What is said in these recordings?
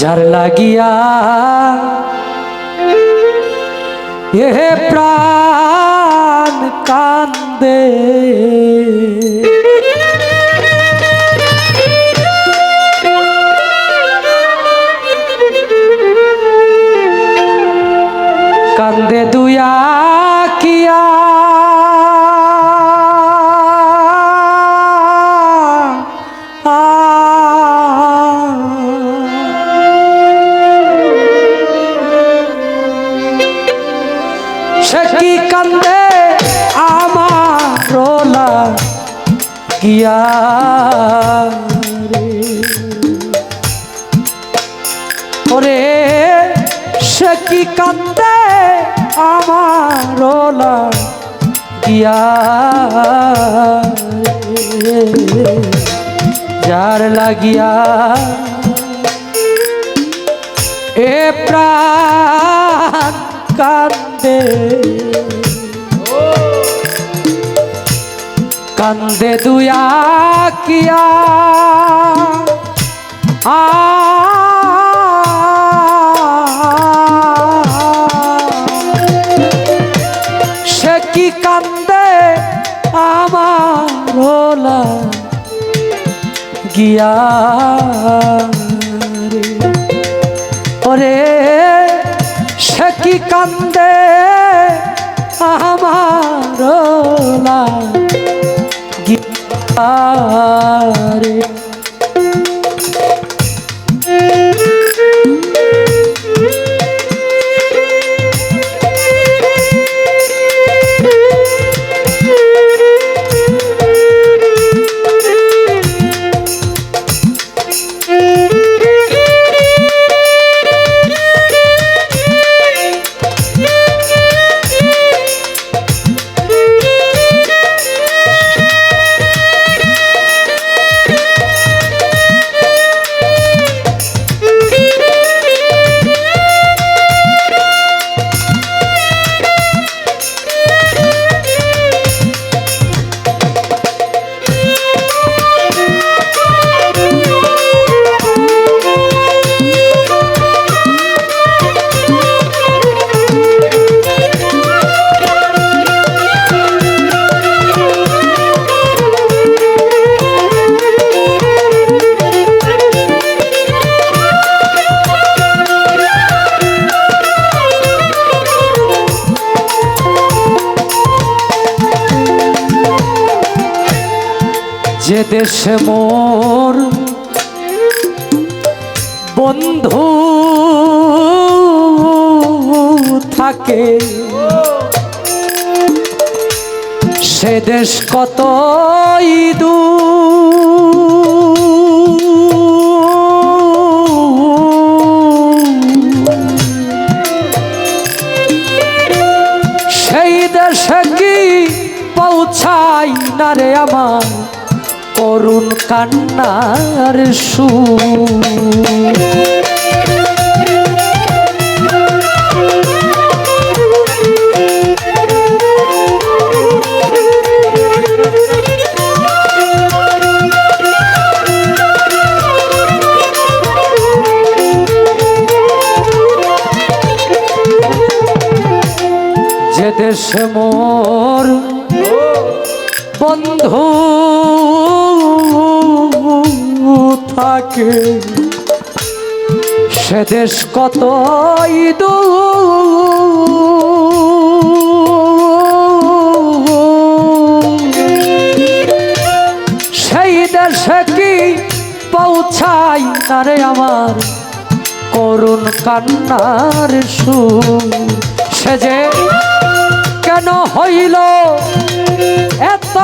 যার লাগিয়া এ প্রাণ কান্দে কান্দে দুয়া রে। ওরে সে কি কান্দে আমার গিয়া। যার লাগিয়া এ প্রাণ কান্দে কান্দে দুয়া কিয়া আ। সে কি কান্দে আমার রোলা গিয়া ওরে, সে কি কান্দে আমার রোলা গিয়া যে দেশে মোর বন্ধু থাকে সে দেশ কতই ইদু কান্নার সুর। থাকে। সে দেশ কত সেই দেশে কি পৌঁছাই তারে আমার করুণ কান্নার সুর? সে যে কেন হইল এত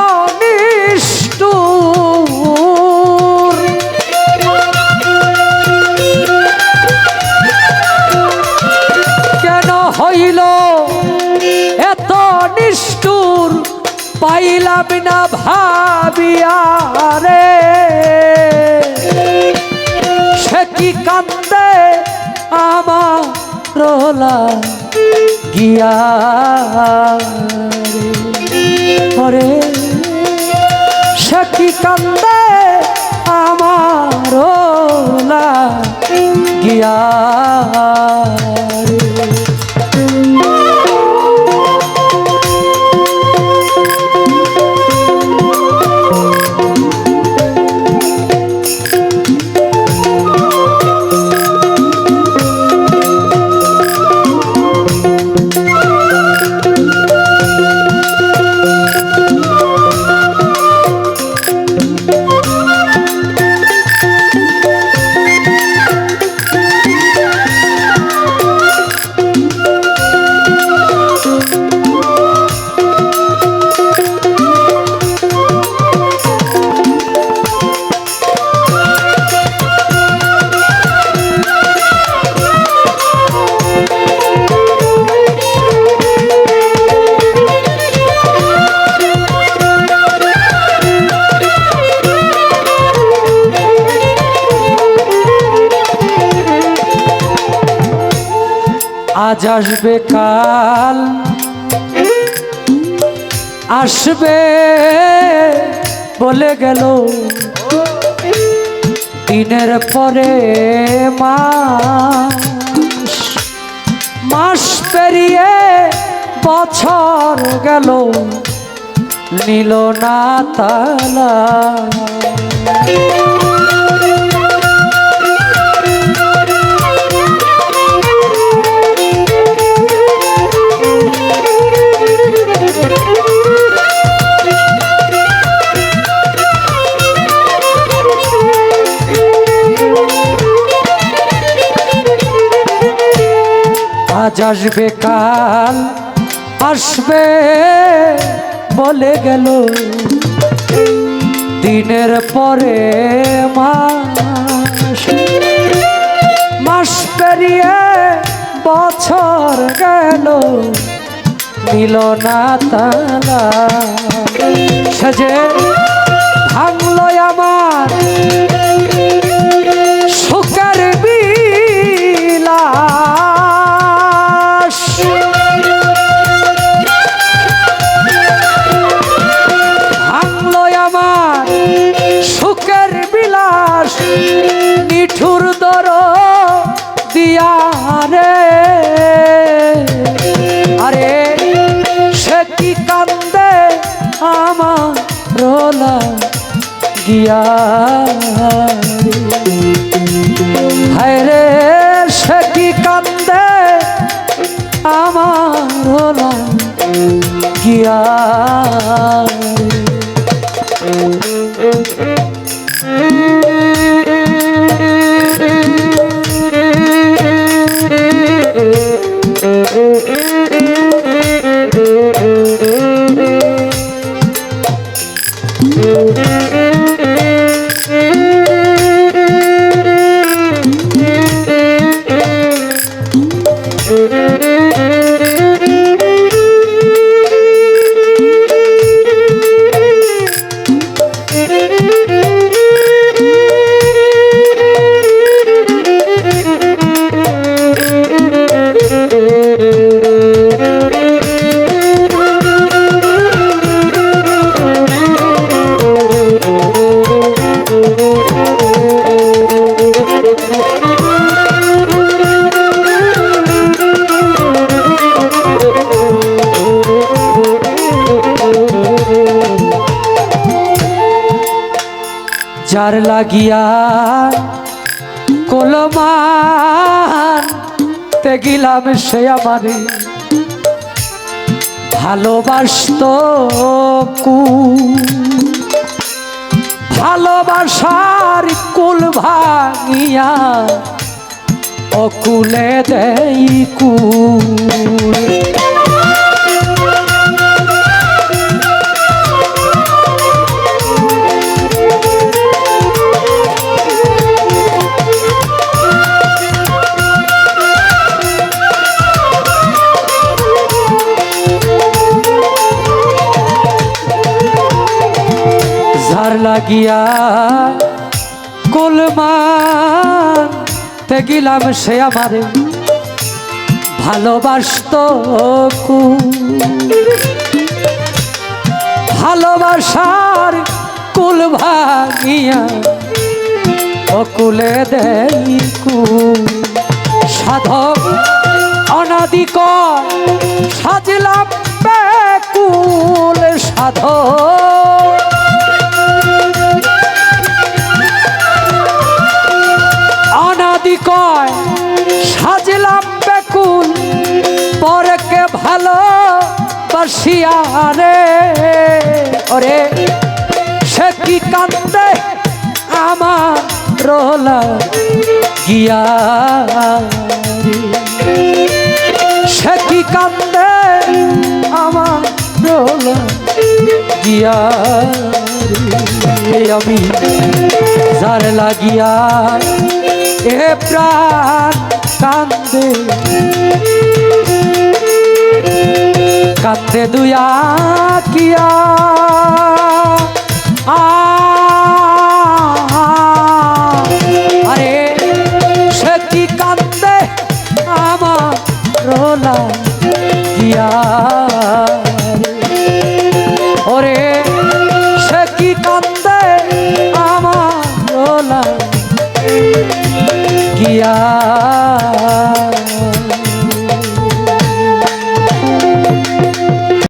পাইলাম না ভাবিয়া রে। সে কি কান্দে আমার রোলা গিয়া রে? সে কি কান্দে আমার গিয়া আজ আসবে কাল। আসবে বলে গেল। দিনের পরে মাস মাস পেরিয়ে বছর গেল। নিল না তালা। আসবে কাল, আসবে বলে গেল। দিনের পরে মাস মাস পেরিয়ে বছর গেল, নিল না তালা। সাজে ভাঙলো আমার সুখের বিলাস রোলা গিয়া হায় রে সে কি কান্দে? আমার হলাম গিয়া যার লাগিয়া কলমান তে সে আমারে। ভালোবাসত কু। ভালোবাসার কুল ভাঙিয়া অকুলে দেই কুল ঝার লাগিয়া কুলমান তে গিলাম সে আমারে ভালোবাসত ভালোবাসার কুল ভাঙিয়া অকুলে দেই কুল আনাদি কর সাজলাম ব্যাকুল সাধ অনাদি কয়, সাজলাম বেকুল পরকে ভালো বাসিয়া রে ওরে, সে কি কান্দে আমার রোলা গিয়া। সে কি কান্দে আমার রোলা গিয়া। আমি যার লাগিয়া এ প্রাণ কান্দে। কান্দে দুয়া কিয়া আরে সে কি কান্দে আমার রোলা কিয়া